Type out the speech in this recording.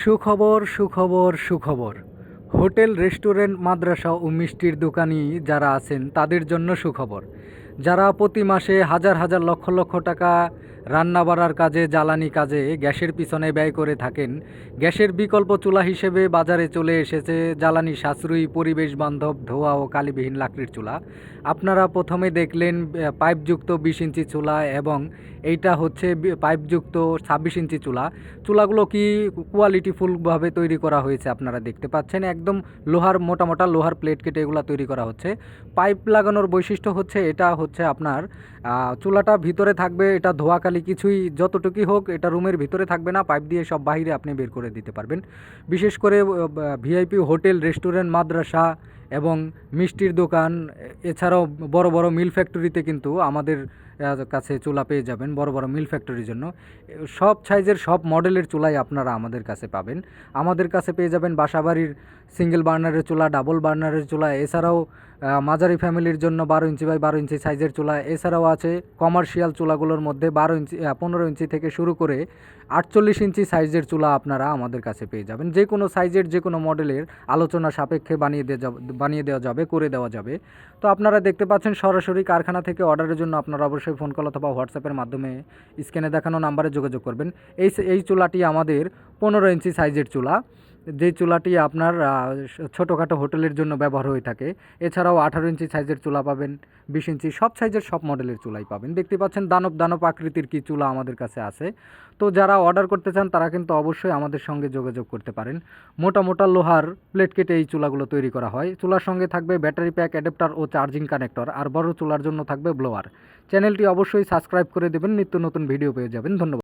সুখবর সুখবর সুখবর। হোটেল রেস্টুরেন্ট মাদ্রাসা ও মিষ্টির দোকানি যারা আছেন তাদের জন্য সুখবর। যারা প্রতি মাসে হাজার হাজার লক্ষ লক্ষ টাকা রান্না বাড়ার কাজে, জ্বালানি কাজে, গ্যাসের পিছনে ব্যয় করে থাকেন, গ্যাসের বিকল্প চুলা হিসেবে বাজারে চলে এসেছে জ্বালানি সাশ্রয়ী পরিবেশ বান্ধব ধোয়া ও কালিবিহীন লাকড়ির চুলা। আপনারা প্রথমে দেখলেন পাইপযুক্ত বিশ ইঞ্চি চুলা এবং এইটা হচ্ছে পাইপযুক্ত ছাব্বিশ ইঞ্চি চুলা। চুলাগুলো কি কোয়ালিটিফুলভাবে তৈরি করা হয়েছে আপনারা দেখতে পাচ্ছেন। একদম লোহার, মোটা মোটা লোহার প্লেট কেটে এগুলো তৈরি করা হচ্ছে। পাইপ লাগানোর বৈশিষ্ট্য হচ্ছে এটা হচ্ছে আপনার চুলাটা ভিতরে থাকবে, এটা ধোয়াকালি কিছুই যতটুকুই হোক, এটা রুমের ভিতরে থাকবে না, পাইপ দিয়ে সব বাহিরে আপনি বের করে দিতে পারবেন। বিশেষ করে ভিআইপি হোটেল, রেস্টুরেন্ট, মাদ্রাসা এবং মিষ্টির দোকান এছাড়াও বড় বড় মিল ফ্যাক্টরিতে কিন্তু আমাদের কাছে চুলা পেয়ে যাবেন, বড় বড় মিল ফ্যাক্টরির জন্য। সব সাইজের সব মডেলের চুলাই আপনারা আমাদের কাছে পাবেন। আমাদের কাছে পেয়ে যাবেন বাসাবাড়ির সিঙ্গেল বার্নারের চুলা ডাবল বার্নারের চুলা, এছাড়াও মাঝারি ফ্যামিলির জন্য বারো ইঞ্চি বাই বারো ইঞ্চি সাইজের চুলা, এছাড়াও আছে কমার্শিয়াল চুলাগুলোর মধ্যে বারো ইঞ্চি পনেরো ইঞ্চি থেকে শুরু করে আটচল্লিশ ইঞ্চি সাইজের চুলা আপনারা আমাদের কাছে পেয়ে যাবেন। যে কোনো সাইজের যে কোনো মডেলের আলোচনা সাপেক্ষে বানিয়ে দেওয়া যাবে, বানিয়ে দেওয়া যাবে, করে দেওয়া যাবে। তো আপনারা দেখতে পাচ্ছেন সরাসরি কারখানা থেকে অর্ডারের জন্য আপনারা অবশ্যই ফোন কল অথবা হোয়াটসঅ্যাপের মাধ্যমে স্ক্যানে দেখানো নাম্বারে যোগাযোগ করবেন। এই এই চুলাটি আমাদের পনেরো ইঞ্চি সাইজের চুলা। যে চুলাটি আপনার ছোটোখাটো হোটেলের জন্য ব্যবহার হয়ে থাকে, এছাড়াও আঠারো ইঞ্চি সাইজের চুলা পাবেন, বিশ ইঞ্চি সব সাইজের সব মডেলের চুলাই পাবেন। দেখতে পাচ্ছেন দানব দানব আকৃতির কি চুলা আমাদের কাছে আছে। তো যারা অর্ডার করতে চান, তারা কিন্তু অবশ্যই আমাদের সঙ্গে যোগাযোগ করতে পারেন। মোটা মোটা লোহার প্লেট কেটে এই চুলাগুলো তৈরি করা হয়। চুলার সঙ্গে থাকবে ব্যাটারি প্যাক, অ্যাডাপ্টার ও চার্জিং কানেক্টর, আর বড় চুলার জন্য থাকবে ব্লোয়ার। চ্যানেলটি অবশ্যই সাবস্ক্রাইব করে দেবেন, নিত্য নতুন ভিডিও পেয়ে যাবেন। ধন্যবাদ।